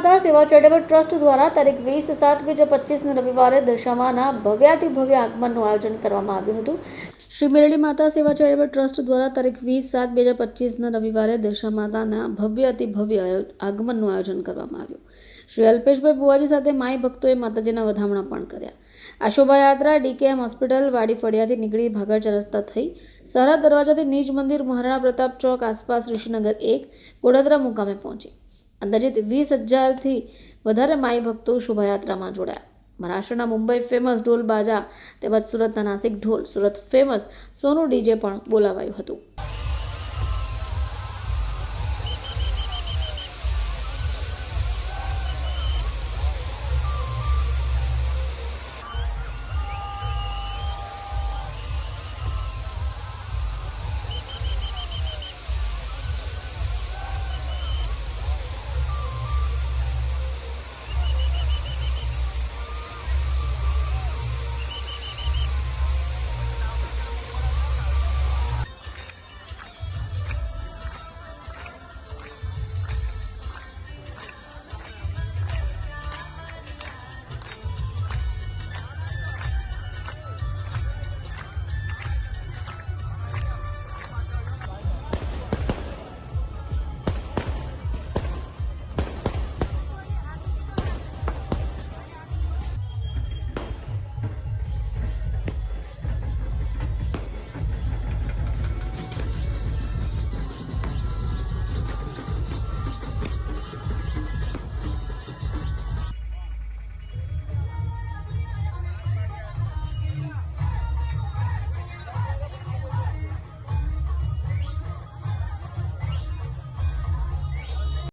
માતા સેવા charitable trust દ્વારા તારીખ વીસ સાત બે હજાર પચીસને રવિવારે દશામાના ભવ્યાતિ ભવ્ય આગમનનું આયોજન કરવામાં આવ્યું હતું. શ્રી મેરડી માતા સેવા ચેરિટેબલ ટ્રસ્ટ દ્વારા તારીખ વીસ સાત બે હજાર પચીસના રવિવારે દશા માતાના ભવ્ય અતિ ભવ્ય આગમનનું આયોજન કરવામાં આવ્યું. શ્રી અલ્પેશભાઈ બુવાજી સાથે માઈ ભક્તોએ માતાજીના વધામણા પણ કર્યા. આ શોભાયાત્રા ડીકેએમ હોસ્પિટલ, વાડી ફળિયાથી નીકળી ભાગરચા રસ્તા થઈ સરહદ દરવાજાથી નિજ મંદિર, મહારાણા પ્રતાપ ચોક આસપાસ ઋષિનગર એક, ગોડાદરા મુકામે પહોંચી. અંદાજિત વીસ હજારથી વધારે માઈ ભક્તો શોભાયાત્રામાં જોડાયા. મહારાષ્ટ્રના મુંબઈ ફેમસ ઢોલ બાજા તેમજ સુરતના નાસિક ઢોલ, સુરત ફેમસ સોનું ડીજે પણ બોલાવાયું હતું.